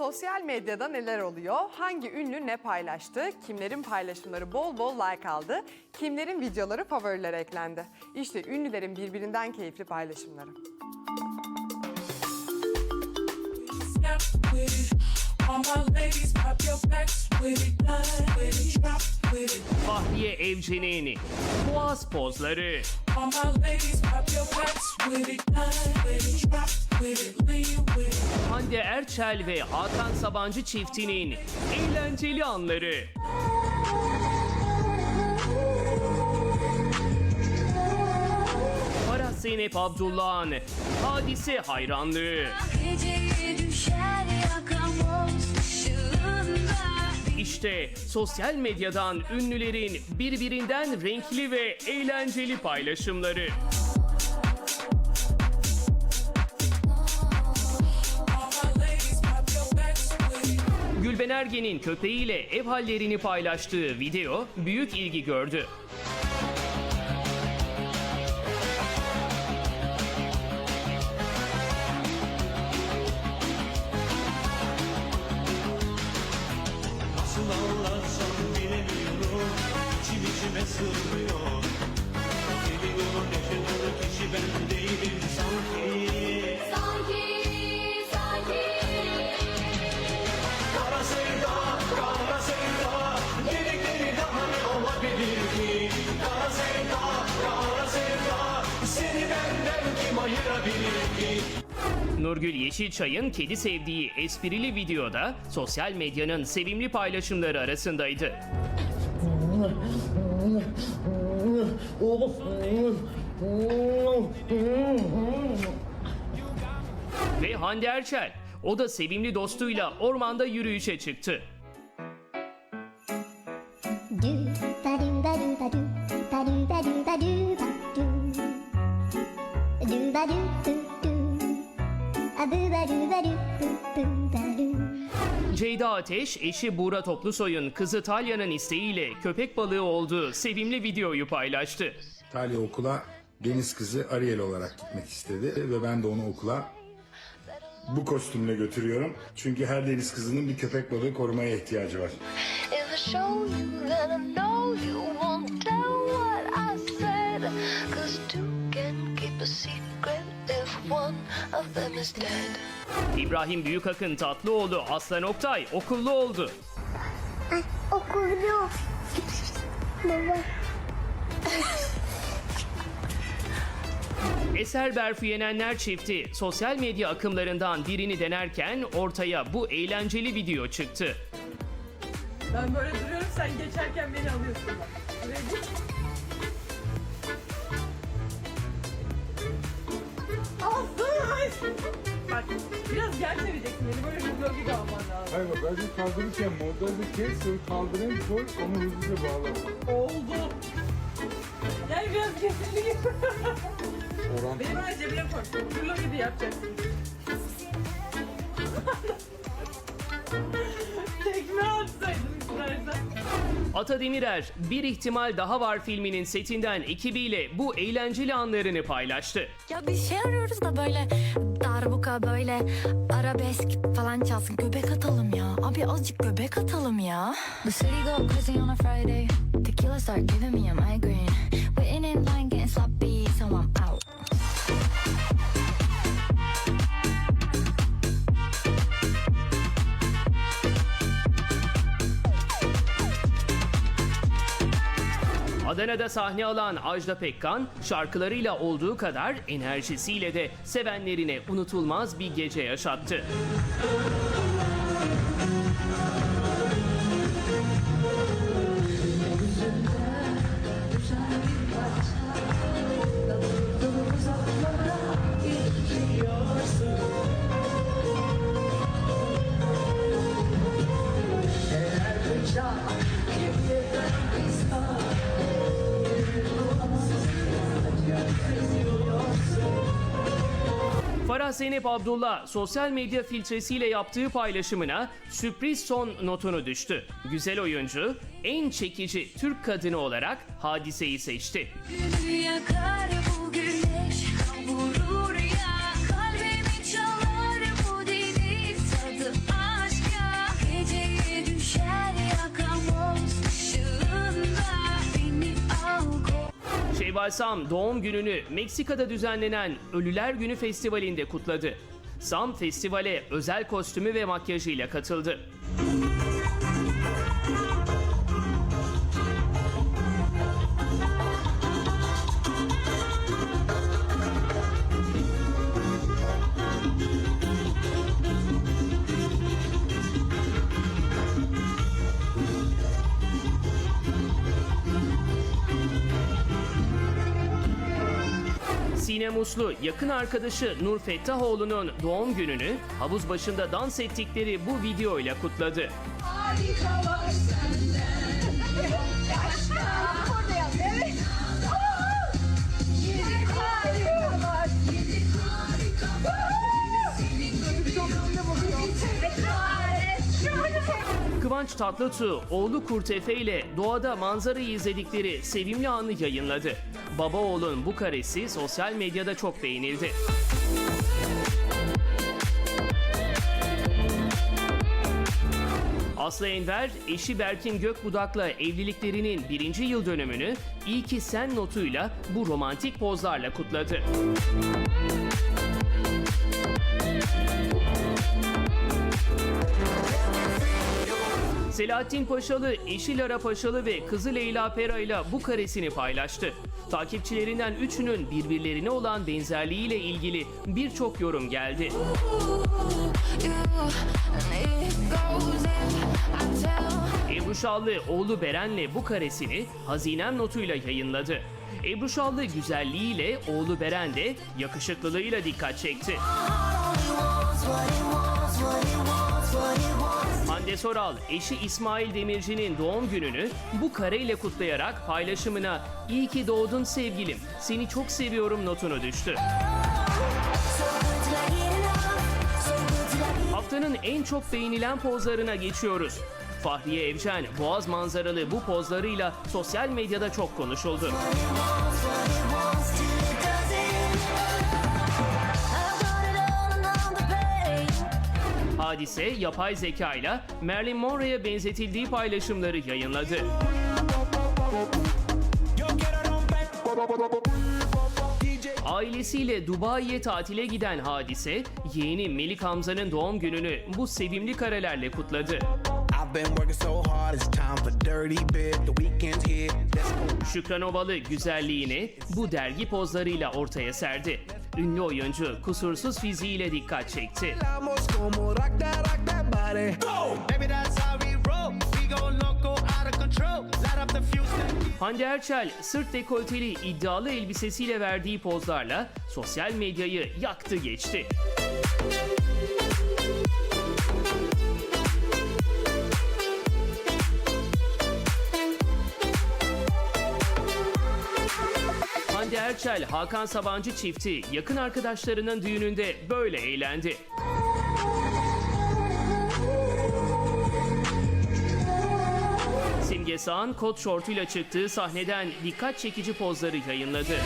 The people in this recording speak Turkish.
Sosyal medyada neler oluyor? Hangi ünlü ne paylaştı? Kimlerin paylaşımları bol bol like aldı? Kimlerin videoları favorilere eklendi? İşte ünlülerin birbirinden keyifli paylaşımları. with. Lean with it. Hande Erçel ve Hakan Sabancı çiftinin eğlenceli anları. Farah Zeynep Abdullah'ın hadise hayranlığı. Geceye düşer yakamoz ışığında İşte sosyal medyadan ünlülerin birbirinden renkli ve eğlenceli paylaşımları. Gülben Ergen'in köpeğiyle ev hallerini paylaştığı video büyük ilgi gördü. Nurgül Yeşilçay'ın kedi sevdiği esprili videoda sosyal medyanın sevimli paylaşımları arasındaydı. Ve Hande Erçel, o da sevimli dostuyla ormanda yürüyüşe çıktı. Ceyda Ateş, eşi Buğra Toplusoy'un kızı Talya'nın isteğiyle köpek balığı olduğu sevimli videoyu paylaştı. Talya okula deniz kızı Ariel olarak gitmek istedi ve ben de onu okula bu kostümle götürüyorum. Çünkü her deniz kızının bir köpek balığı korumaya ihtiyacı var. İbrahim Büyükakın Tatlıoğlu Aslan Oktay okullu oldu. Okuldu. Baba. Eser Berfu Yenenler çifti sosyal medya akımlarından birini denerken ortaya bu eğlenceli video çıktı. Ben böyle duruyorum sen geçerken beni alıyorsun Bak biraz gel çevireceksin beni böyle vlog gibi alman lazım. Hayır bak bence kaldırırken montajda kes sonra kaldırayım koy onu hızlıca bağla. Oldu. Gel biraz kesildi gibi. Orantı. Beni böyle cebine koy. Vlog gibi yapacaksın. Ata Demirer Bir ihtimal Daha Var filminin setinden ekibiyle bu eğlenceli anlarını paylaştı. Ya bir şey arıyoruz da böyle darbuka böyle arabesk falan çalsın. Göbek atalım ya. Abi azıcık göbek atalım ya. The city go crazy on a Friday. Tequila start giving me a migraine. Waiting in line getting sloppy so I'm out. Adana'da sahne alan Ajda Pekkan şarkılarıyla olduğu kadar enerjisiyle de sevenlerine unutulmaz bir gece yaşattı. Farah Zeynep Abdullah sosyal medya filtresiyle yaptığı paylaşımına sürpriz son notunu düştü. Güzel oyuncu en çekici Türk kadını olarak hadiseyi seçti. Yakar bu Festival Sam doğum gününü Meksika'da düzenlenen Ölüler Günü Festivali'nde kutladı. Sam festivale özel kostümü ve makyajıyla katıldı. Sinem Uslu yakın arkadaşı Nur Fettahoğlu'nun doğum gününü havuz başında dans ettikleri bu videoyla kutladı. Kıvanç Tatlıtuğ, oğlu Kurtefe ile doğada manzarayı izledikleri sevimli anı yayınladı. Baba oğlun bu karesi sosyal medyada çok beğenildi. Aslı Enver, eşi Berkin Gökbudak'la evliliklerinin birinci yıl dönümünü İyi ki sen notuyla bu romantik pozlarla kutladı. Selahattin Paşalı, eşi Lara Paşalı ve kızı Leyla Pera ile bu karesini paylaştı. Takipçilerinden üçünün birbirlerine olan benzerliğiyle ilgili birçok yorum geldi. Ebru Şallı oğlu Beren'le bu karesini Hazinem notuyla yayınladı. Ebru Şallı güzelliğiyle oğlu Beren de yakışıklılığıyla dikkat çekti. Hande Soral, eşi İsmail Demirci'nin doğum gününü bu kareyle kutlayarak paylaşımına "İyi ki doğdun sevgilim, seni çok seviyorum" notunu düştü. Haftanın en çok beğenilen pozlarına geçiyoruz. Fahriye Evcen, Boğaz manzaralı bu pozlarıyla sosyal medyada çok konuşuldu. Hadise, yapay zeka ile Marilyn Monroe'ya benzetildiği paylaşımları yayınladı. Ailesiyle Dubai'ye tatile giden Hadise, yeğeni Melik Hamza'nın doğum gününü bu sevimli karelerle kutladı. Şükran Ovalı güzelliğini bu dergi pozlarıyla ortaya serdi. Ünlü oyuncu kusursuz fiziğiyle dikkat çekti. Hande Erçel sırt dekolteli iddialı elbisesiyle verdiği pozlarla sosyal medyayı yaktı geçti. Erçel, Hakan Sabancı çifti yakın arkadaşlarının düğününde böyle eğlendi. Simge Sağan kot şortuyla çıktığı sahneden dikkat çekici pozları yayınladı.